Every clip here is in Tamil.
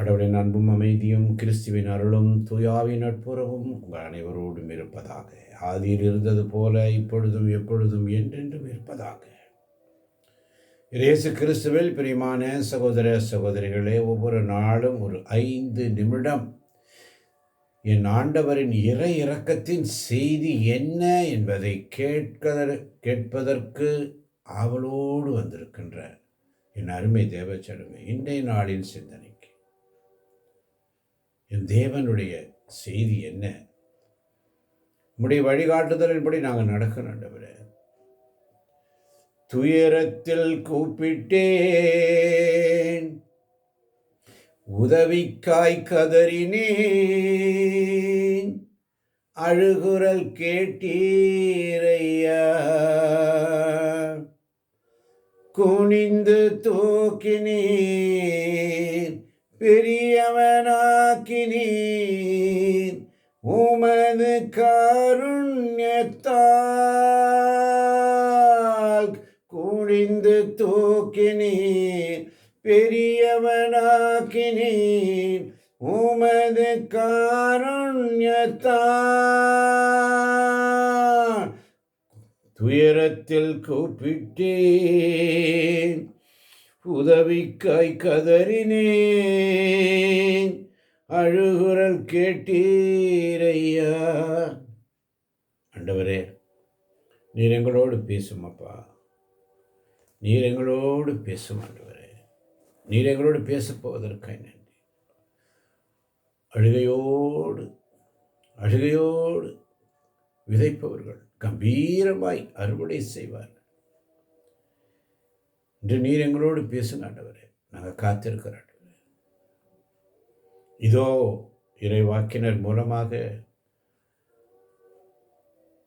கடவுளின் அன்பும் அமைதியும் கிறிஸ்துவின் அருளும் துயாவின் நட்புறவும் உங்கள் அனைவரோடும் இருப்பதாக. ஆதியில் இருந்தது போல இப்பொழுதும் எப்பொழுதும் என்றென்றும் இருப்பதாக. இயேசு கிறிஸ்துவில் பிரியமான சகோதர சகோதரிகளே ஒவ்வொரு நாளும் ஒரு ஐந்து நிமிடம் என் ஆண்டவரின் இறை இறக்கத்தின் செய்தி என்ன என்பதை கேட்க கேட்பதற்கு ஆவலோடு வந்திருக்கின்ற என் அருமை தேவச்சடமை இன்றைய நாளின் சிந்தனை. என் தேவனுடைய செய்தி என்ன? உம்முடைய வழிகாட்டுதலின்படி நாங்கள் நடக்கிறோம் ஆண்டவரே. துயரத்தில் கூப்பிட்டேன். உதவிக்காய் கதறினேன். அழுகுரல் கேட்டீரையா. குனிந்து தூக்கினீர். பெரியவனாக்கினீர் உமது காருண்யத்தால் குனிந்து தூக்கினீர். பெரியவனாக்கினீர். உமது காருண்யத்தால் துயரத்தில் கூப்பிட்டேன் உதவிக்காய் கதறினேன் அழுகுரல் கேட்டீரையா? ஆண்டவரே நீர் எங்களோடு பேசும் அப்பா. நீர் எங்களோடு பேசும் ஆண்டவரே. நீர் எங்களோடு பேசப்போவதற்காய் நன்றி. அழுகையோடு அழுகையோடு விதைப்பவர்கள் கம்பீரமாய் அறுவடை செய்வார்கள். இன்று நீர் எங்களோடு பேசுங்க ஆண்டவரே நாங்கள் காத்திருக்கிறோம். இதோ இறைவாக்கினர் மூலமாக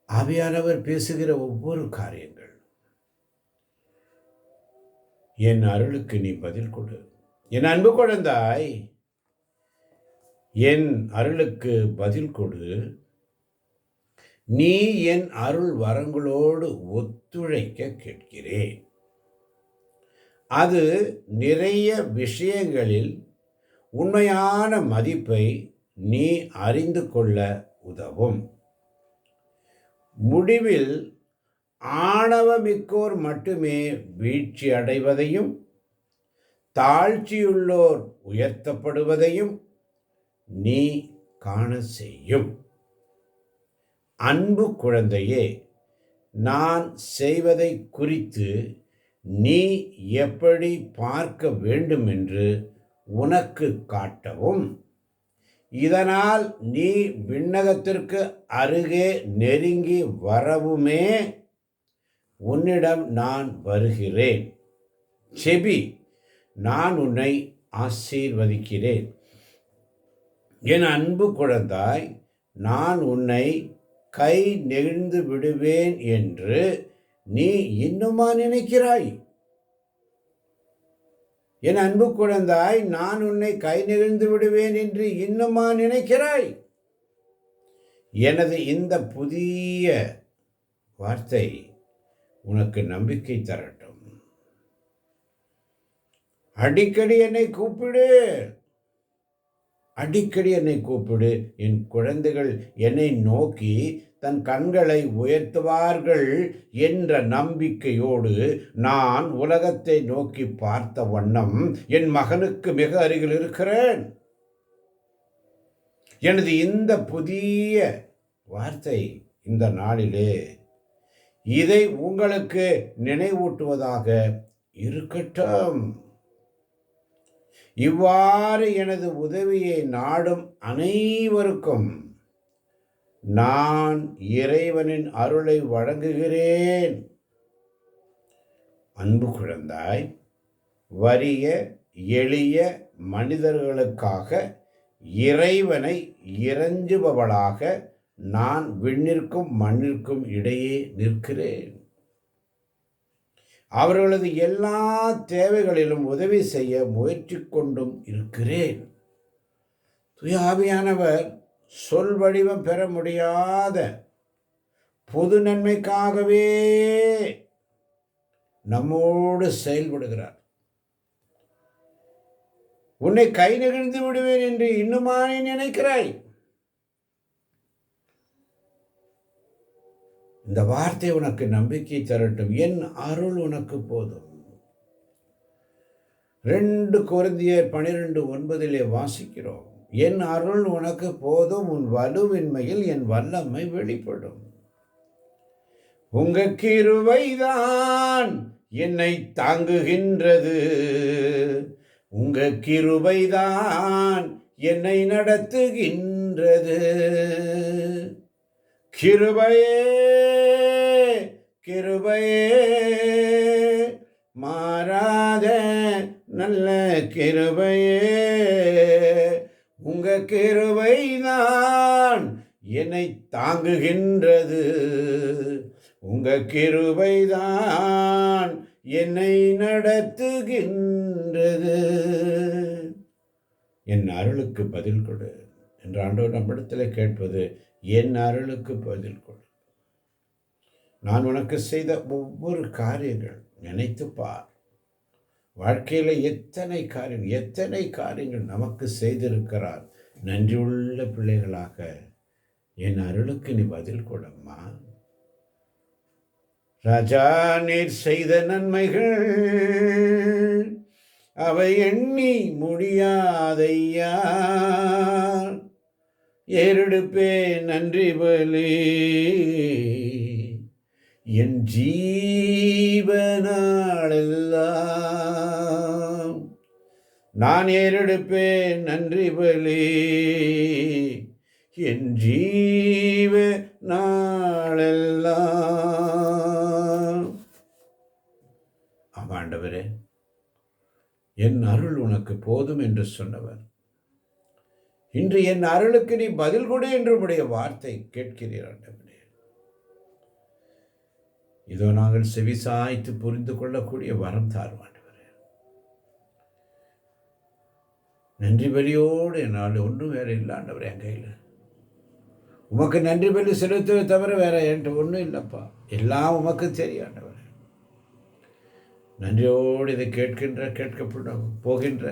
ஆவியானவர் பேசுகிற ஒவ்வொரு காரியங்கள். என் அருளுக்கு நீ பதில் கொடு. என் அன்பு குழந்தாய் என் அருளுக்கு பதில் கொடு. நீ என் அருள் வரங்களோடு ஒத்துழைக்க கேட்கிறேன். அது நிறைய விஷயங்களில் உண்மையான மதிப்பை நீ அறிந்து கொள்ள உதவும். முடிவில் ஆணவமிக்கோர் மட்டுமே வீழ்ச்சி அடைவதையும் தாழ்ச்சியுள்ளோர் உயர்த்தப்படுவதையும் நீ காண செய்யும். அன்பு குழந்தையே நான் செய்வதை குறித்து நீ எப்படி பார்க்க வேண்டும் என்று உனக்கு காட்டவும். இதனால் நீ விண்ணகத்திற்கு அருகே நெருங்கி வரவுமே உன்னிடம் நான் வருகிறேன். செபி நான் உன்னை ஆசீர்வதிக்கிறேன். என் அன்பு குழந்தாய் நான் உன்னை கை நெகிழ்ந்து விடுவேன் என்று நீ இன்னுமா நினைக்கிறாய்? என் அன்பு குழந்தாய் நான் உன்னை கை நெகிழ்ந்து விடுவேன் என்று இன்னுமா நினைக்கிறாய். எனது இந்த புதிய வார்த்தை உனக்கு நம்பிக்கை தரட்டும். அடிக்கடி என்னை கூப்பிடு. அடிக்கடி என்னை கூப்பிடு என் குழந்தைகள் என்னை நோக்கி தன் கண்களை உயர்த்துவார்கள் என்ற நம்பிக்கையோடு நான் உலகத்தை நோக்கி பார்த்த வண்ணம் என் மகனுக்கு மிக அருகில் இருக்கிறேன். எனது இந்த புதிய வார்த்தை இந்த நாளிலே இதை உங்களுக்கு நினைவூட்டுவதாக இருக்கட்டும். இவ்வாறு எனது உதவியை நாடும் அனைவருக்கும் நான் இறைவனின் அருளை வழங்குகிறேன். அன்பு குழந்தாய் வறிய எளிய மனிதர்களுக்காக இறைவனை இறைஞ்சுபவளாக நான் விண்ணிற்கும் மண்ணிற்கும் இடையே நிற்கிறேன். அவர்களது எல்லா தேவைகளிலும் உதவி செய்ய முயற்சி கொண்டும் இருக்கிறேன். துயாவியானவர் சொல் வடிவம் பெற முடியாத பொது நன்மைக்காகவே நம்மோடு செயல்படுகிறார். உன்னை கை நெகிழ்ந்து விடுவேன் என்று இன்னுமா நீ நினைக்கிறாய்? இந்த வார்த்தை உனக்கு நம்பிக்கை தரட்டும். என் அருள் உனக்கு போதும். ரெண்டு குருந்தியர் பனிரெண்டு ஒன்பதிலே வாசிக்கிறோம். என் அருள் உனக்கு போதும் உன் வலுவின்மையில் என் வல்லமை வெளிப்படும். உங்க கிருவைதான் என்னை தாங்குகின்றது. உங்க கிருவைதான் என்னை நடத்துகின்றது. கிருபையே கிருபையே. மாறாத நல்ல கிருபையே உங்க கிருபைதான் என்னை தாங்குகின்றது. உங்க கிருபைதான் என்னை நடத்துகின்றது. என் அருளுக்கு பதில் கொடு. என்று ஆண்டவர் நம்மிடத்தில் கேட்பது என் அருளுக்கு பதில் கொடு நான் உனக்கு செய்த ஒவ்வொரு காரியங்கள் நினைத்து பார். வாழ்க்கையில் எத்தனை காரியம் எத்தனை காரியங்கள் நமக்கு செய்திருக்கிறார். நன்றியுள்ள பிள்ளைகளாக என் அருளுக்கு நீ பதில் கொடம்மா. ராஜா நீர் செய்த நன்மைகள் அவை எண்ணி முடியாதையா? ஏறெடுப்பே நன்றி பலி என் ஜீவனாளெல்லாம் நான் ஏறெடுப்பேன் நன்றி பலி என் ஜீவ நாளெல்லாம் ஆமாண்டவரே என் அருள் உனக்கு போதும் என்று சொன்னவர். இன்று என் அருளுக்கு நீ பதில் கொடு என்று உடைய வார்த்தை கேட்கிறீர் இதோ நாங்கள் செவிசாய்த்து புரிந்து கொள்ளக்கூடிய வரம் தாருவாண்டவரே நன்றி பலியோடு என்னால் ஒன்றும் வேற இல்லாண்டவர் என் கையில் உமக்கு நன்றி பலி செலுத்துவதை தவிர வேற என்கிட்ட ஒன்றும் இல்லைப்பா. எல்லாம் உமக்கு தெரியாண்டவர் நன்றியோடு இதை கேட்கின்ற கேட்கப்பட போகின்ற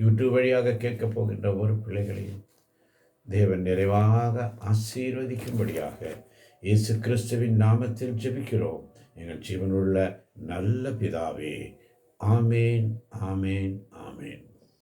யூடியூப் வழியாக கேட்கப் போகின்ற ஒரு பிள்ளைகளையும் தேவன் நிறைவாக ஆசீர்வதிக்கும்படியாக இயேசு கிறிஸ்துவின் நாமத்தில் ஜெபிக்கிறோம். எங்கள் ஜீவனுள்ள நல்ல பிதாவே ஆமேன் ஆமேன் ஆமேன்.